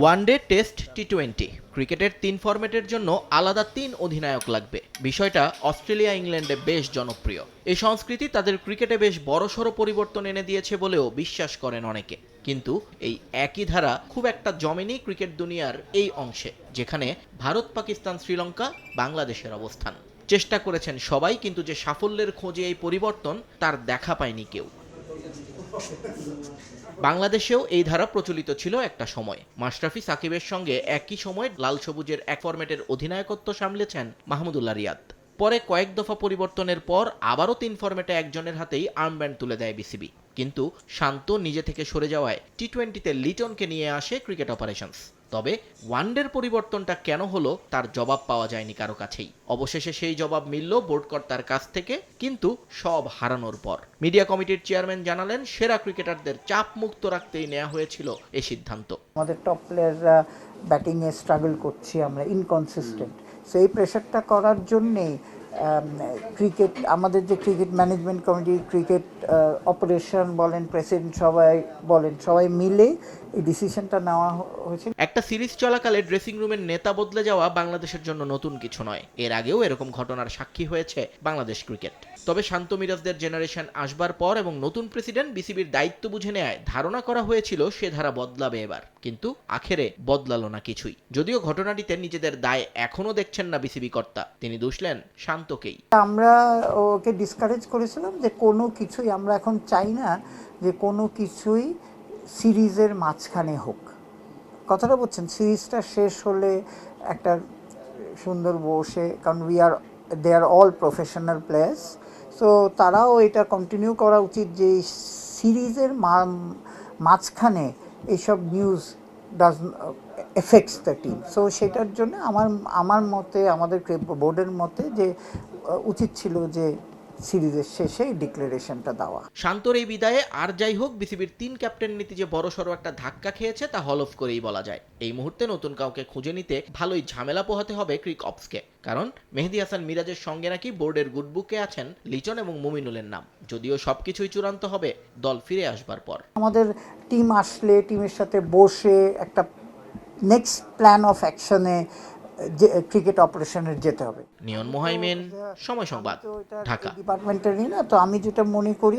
One day test T twenty ক্রিকেটের তিন ফরম্যাটের জন্য আলাদা তিন অধিনায়ক লাগবে। বিষয়টা অস্ট্রেলিয়া, ইংল্যান্ডে বেশ জনপ্রিয়। এই সংস্কৃতি তাদের ক্রিকেটে বেশ বড়সড় পরিবর্তন এনে দিয়েছে বলেও বিশ্বাস করেন অনেকে। কিন্তু এই একই ধারা খুব একটা জমেনি ক্রিকেট দুনিয়ার এই অংশে, যেখানে ভারত, পাকিস্তান, শ্রীলঙ্কা, বাংলাদেশের অবস্থান। চেষ্টা করেছেন সবাই, কিন্তু যে সাফল্যের খোঁজে এই পরিবর্তন, তার দেখা পায়নি কেউ। বাংলাদেশেও এই ধারা প্রচলিত ছিল একটা সময়। মাশরাফি সাকিবের সঙ্গে একই সময়ে লাল সবুজের এক ফরম্যাটের অধিনায়কত্ব সামলেছেন মাহমুদুল্লাহ রিয়াদ। পরে কয়েক দফা পরিবর্তনের পর আবারও তিন ফরম্যাটে একজনের হাতেই আর্মব্যান্ড তুলে দেয় বিসিবি। কিন্তু শান্ত নিজে থেকে সরে যাওয়ায় টি টোয়েন্টিতে লিটনকে নিয়ে আসে ক্রিকেট অপারেশনস। তবে ওয়ানডের পরিবর্তনটা কেন হলো তার জবাব পাওয়া যায়নি কারও কাছেই। অবশেষে সেই জবাব মিলল বোর্ডকর্তার কাছ থেকে, কিন্তু সব হারানোর পর। মিডিয়া কমিটির চেয়ারম্যান জানালেন, সেরা ক্রিকেটারদের চাপ মুক্ত রাখতেই নেওয়া হয়েছিল এ সিদ্ধান্ত। আমাদের টপ প্লেয়াররা ব্যাটিংয়ে স্ট্রাগল করছি আমরা ইনকনসিস্টেন্ট সেই প্রেশারটা করার জন্যে ক্রিকেট আমাদের যে cricket management committee cricket operation বলেন প্রেসিডেন্ট সবাই বলেন, সবাই মিলে এই ডিসিশনটা নেওয়া হয়েছে। একটা সিরিজ চলাকালে ড্রেসিং রুমের নেতা বদলে যাওয়া বাংলাদেশের জন্য নতুন কিছু নয়। এর আগেও এরকম ঘটনার সাক্ষী হয়েছে বাংলাদেশ ক্রিকেট তবে শান্ত মিরাজদের জেনারেশন আসবার পর এবং নতুন প্রেসিডেন্ট বিসিবির দায়িত্ব বুঝে নেয় ধারণা করা হয়েছিল সে ধারা বদলাবে এবার। কিন্তু আখেরে বদলালো না কিছুই। যদিও ঘটনাটিতে নিজেদের দায় এখনও দেখছেন না বিসিবি কর্তা। তিনি দুষলেন শান্তকেই আমরা ওকে ডিসকারেজ করেছিলাম যে কোনো কিছুই, আমরা এখন চাই না যে কোনো কিছুই সিরিজের মাঝখানে হোক। কথাটা বলছেন, সিরিজটা শেষ হলে একটা সুন্দর বসে, কারণ we are they are all professional players so তারাও এটা কন্টিনিউ করা উচিত যে সিরিজের মাঝখানে এইসব news does effects the team so সেটার জন্য আমার আমার মতে আমাদের বোর্ডের মতে যে উচিত ছিল যে সিরিজের শেষে ডিক্লারেশনটা দেওয়া। শান্তর এই বিদায়ে আর যাই হোক বিসিবির তিন ক্যাপ্টেন নীতি যে বড় সড়ো একটা ধাক্কা খেয়েছে তা হলফ করেই বলা যায়। এই মুহূর্তে নতুন কাউকে খুঁজে নিতে ভালোই ঝামেলা পোহাতে হবে ক্রিক অপসকে কারণ মেহেদি হাসান মিরাজের সঙ্গে নাকি বোর্ডের গুডবুকে আছেন লিচন এবং মুমিনুলের নাম। যদিও সবকিছুই চূড়ান্ত হবে দল ফিরে আসবার পর। আমাদের টিম আসলে টিমের সাথে বসে একটা নেক্সট প্ল্যান অফ অ্যাকশনে ক্রিকেট অপারেশনের যেতে হবে। নিয়ন মোহাইমেন সময় সংবাদ ঢাকা। ডিপার্টমেন্টেরই না তো আমি যেটা মনে করি